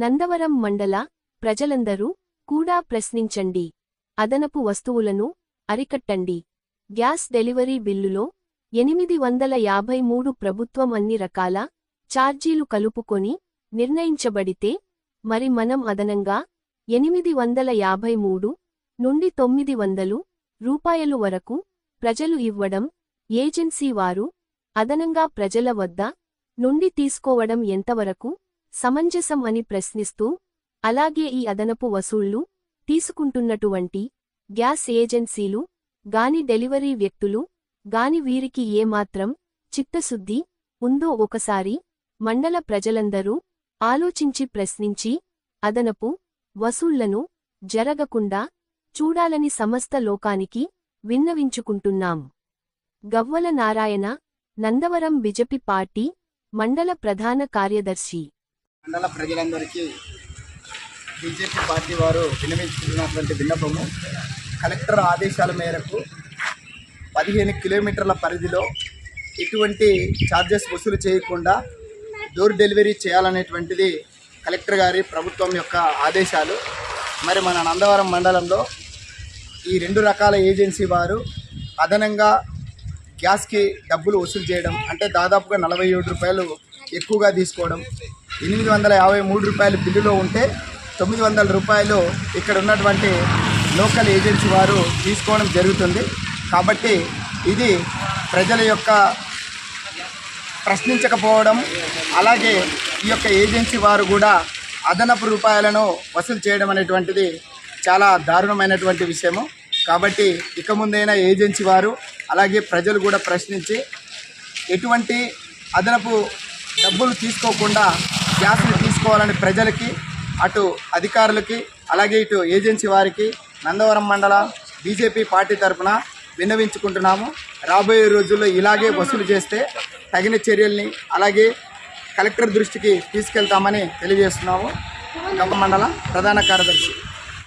నందవరం మండల ప్రజలందరూ కూడా ప్రశ్నించండి. అదనపు వస్తువులను అరికట్టండి. గ్యాస్ డెలివరీ బిల్లులో ఎనిమిది వందల యాభై మూడు ప్రభుత్వం అన్ని రకాల ఛార్జీలు కలుపుకొని నిర్ణయించబడితే మరి మనం అదనంగా ఎనిమిది వందల యాభై మూడు నుండి తొమ్మిది వందలు రూపాయలు వరకు ప్రజలు ఇవ్వడం ఏజెన్సీ వారు అదనంగా ప్రజల వద్ద నుండి తీసుకోవడం ఎంతవరకు సమంజసం అని ప్రశ్నిస్తూ అలాగే ఈ అదనపు వసూళ్ళు తీసుకుంటున్నటువంటి గ్యాస్ ఏజెన్సీలు గాని డెలివరీ వ్యక్తులు గాని వీరికి ఏమాత్రం చిత్తశుద్ధి ఉందో ఒకసారి మండల ప్రజలందరూ ఆలోచించి ప్రశ్నించి అదనపు వసూళ్ళను జరగకుండా చూడాలని సమస్త లోకానికి విన్నవించుకుంటున్నాం. గవ్వల నారాయణ నందవరం బిజెపి పార్టీ మండల ప్రధాన కార్యదర్శి మండల ప్రజలందరికీ బీజేపీ పార్టీ వారు విన్నవించుకున్నటువంటి విన్నపము. కలెక్టర్ ఆదేశాల మేరకు పదిహేను కిలోమీటర్ల పరిధిలో ఎటువంటి ఛార్జెస్ వసూలు చేయకుండా డోర్ డెలివరీ చేయాలనేటువంటిది కలెక్టర్ గారి ప్రభుత్వం యొక్క ఆదేశాలు. మరి మన నందవరం మండలంలో ఈ రెండు రకాల ఏజెన్సీ వారు అదనంగా గ్యాస్కి డబ్బులు వసూలు చేయడం అంటే దాదాపుగా నలభై ఏడు రూపాయలు ఎక్కువగా తీసుకోవడం ఎనిమిది వందల యాభై మూడు రూపాయలు బిల్లులో ఉంటే తొమ్మిది వందల రూపాయలు ఇక్కడ ఉన్నటువంటి లోకల్ ఏజెన్సీ వారు తీసుకోవడం జరుగుతుంది. కాబట్టి ఇది ప్రజల యొక్క ప్రశ్నించకపోవడం అలాగే ఈ యొక్క ఏజెన్సీ వారు కూడా అదనపు రూపాయలను వసూలు చేయడం అనేటువంటిది చాలా దారుణమైనటువంటి విషయము. కాబట్టి ఇక ముందైనా ఏజెన్సీ వారు అలాగే ప్రజలు కూడా ప్రశ్నించి ఎటువంటి అదనపు డబ్బులు తీసుకోకుండా గ్యాస్ని తీసుకోవాలని ప్రజలకి అటు అధికారులకి అలాగే ఇటు ఏజెన్సీ వారికి నందవరం మండల బీజేపీ పార్టీ తరఫున విన్నవించుకుంటున్నాము. రాబోయే రోజుల్లో ఇలాగే వసూలు చేస్తే తగిన చర్యల్ని అలాగే కలెక్టర్ దృష్టికి తీసుకెళ్తామని తెలియజేస్తున్నాము. గంప మండల ప్రధాన కార్యదర్శి.